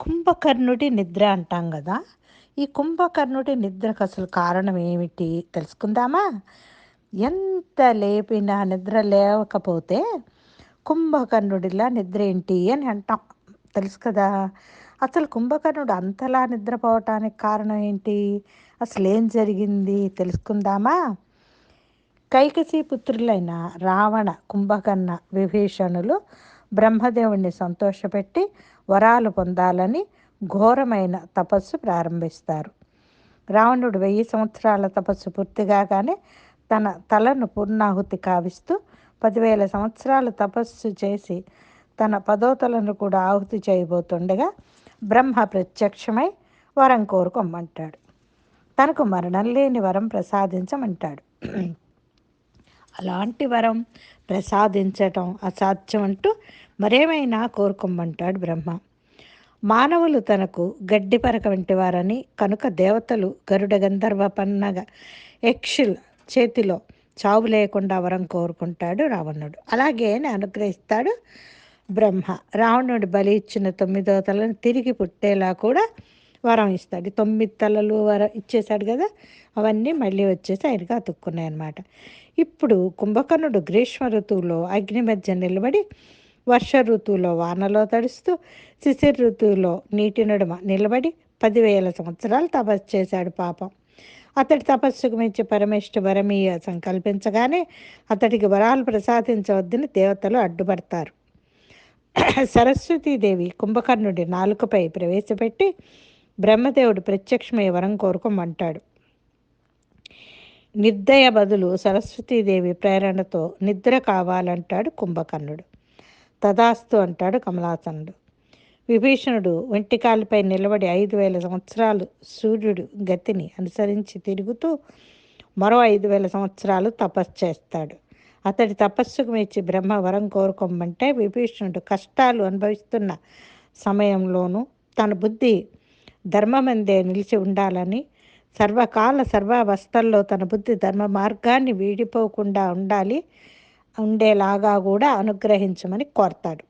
కుంభకర్ణుడి నిద్ర అంటాం కదా. ఈ కుంభకర్ణుడి నిద్రకు అసలు కారణం ఏమిటి తెలుసుకుందామా? ఎంత లేపినా నిద్ర లేవకపోతే కుంభకర్ణుడిలా నిద్ర ఏంటి అని అంటాం. తెలుసు కదా. అసలు కుంభకర్ణుడు అంతలా నిద్రపోవటానికి కారణం ఏంటి? అసలు ఏం జరిగింది? తెలుసుకుందామా? కైకసి పుత్రులైన రావణ కుంభకర్ణ విభీషణులు బ్రహ్మదేవుణ్ణి సంతోషపెట్టి వరాలు పొందాలని ఘోరమైన తపస్సు ప్రారంభిస్తారు. రావణుడు వెయ్యి సంవత్సరాల తపస్సు పూర్తిగానే తన తలను పూర్ణాహుతి కావిస్తూ పదివేల సంవత్సరాలు తపస్సు చేసి తన పదోతలను కూడా ఆహుతి చేయబోతుండగా బ్రహ్మ ప్రత్యక్షమై వరం కోరుకోమంటాడు తనకు మరణం లేని వరం ప్రసాదించమంటాడు. అలాంటి వరం ప్రసాదించటం అసాధ్యం అంటూ మరేమైనా కోరుకోమంటాడు బ్రహ్మ. మానవులు తనకు గడ్డి పరక వంటి వారని కనుక దేవతలు గరుడ గంధర్వ పన్నగ యక్షుల చేతిలో చావు లేకుండా వరం కోరుకుంటాడు రావణుడు. అలాగే అనుగ్రహిస్తాడు బ్రహ్మ. రావణుడు బలి ఇచ్చిన తొమ్మిదో తలను తిరిగి పుట్టేలా కూడా వరం ఇస్తాడు తొమ్మిది తలలు వరం ఇచ్చేశాడు కదా అవన్నీ మళ్ళీ వచ్చేసి ఆయనగా అతుక్కున్నాయి అన్నమాట. ఇప్పుడు కుంభకర్ణుడు గ్రీష్మ ఋతువులో అగ్ని మధ్య నిలబడి వర్ష ఋతువులో వానలో తడుస్తూ శిశిర ఋతువులో నీటి నడుమ నిలబడి పదివేల సంవత్సరాలు తపస్సు చేశాడు పాపం. అతడి తపస్సుకు మించి పరమేష్ఠ వరమీయ సంకల్పించగానే అతడికి వరాలు ప్రసాదించవద్దని దేవతలు అడ్డుపడతారు. సరస్వతీదేవి కుంభకర్ణుడి నాలుకపై ప్రవేశపెట్టి బ్రహ్మదేవుడు ప్రత్యక్షమై వరం కోరుకోమంటాడు. నిర్దయ బదులు సరస్వతీదేవి ప్రేరణతో నిద్ర కావాలంటాడు కుంభకర్ణుడు. తదాస్తు అంటాడు కమలాసనుడు. విభీషణుడు వెంటికాలపై నిలబడి ఐదు వేల సంవత్సరాలు సూర్యుడు గతిని అనుసరించి తిరుగుతూ మరో ఐదు వేల సంవత్సరాలు తపస్సు చేస్తాడు. అతడి తపస్సుకు మెచ్చి బ్రహ్మ వరం కోరుకోమంటే విభీషణుడు కష్టాలు అనుభవిస్తున్న సమయంలోనూ తన బుద్ధి ధర్మమందే నిలిచి ఉండాలని సర్వకాల సర్వావస్థల్లో తన బుద్ధి ధర్మ మార్గాన్ని వీడిపోకుండా ఉండాలి ఉండేలాగా కూడా అనుగ్రహించమని కోరతాడు.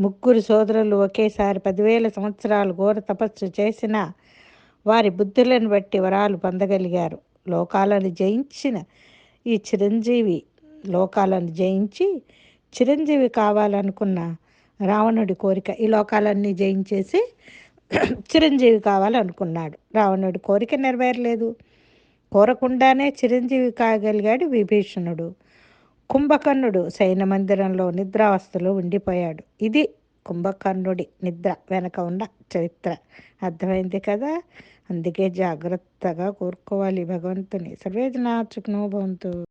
ముగ్గురు సోదరులు ఒకేసారి పదివేల సంవత్సరాలు ఘోర తపస్సు చేసిన వారి బుద్ధులను బట్టి వరాలు పొందగలిగారు. లోకాలను జయించిన ఈ చిరంజీవి లోకాలను జయించి చిరంజీవి కావాలనుకున్న రావణుడి కోరిక ఈ లోకాలన్నీ జయించేసి చిరంజీవి కావాలనుకున్నాడు. రావణుడి కోరిక నెరవేరలేదు. కోరకుండానే చిరంజీవి కాగలిగాడు విభీషణుడు. కుంభకర్ణుడు సైన మందిరంలో నిద్రావస్థలో ఉండిపోయాడు. ఇది కుంభకర్ణుడి నిద్ర వెనక ఉన్న చరిత్ర. అర్థమైంది కదా? అందుకే జాగ్రత్తగా కోరుకోవాలి భగవంతుని. సర్వేజనాచుకునో భవంతు.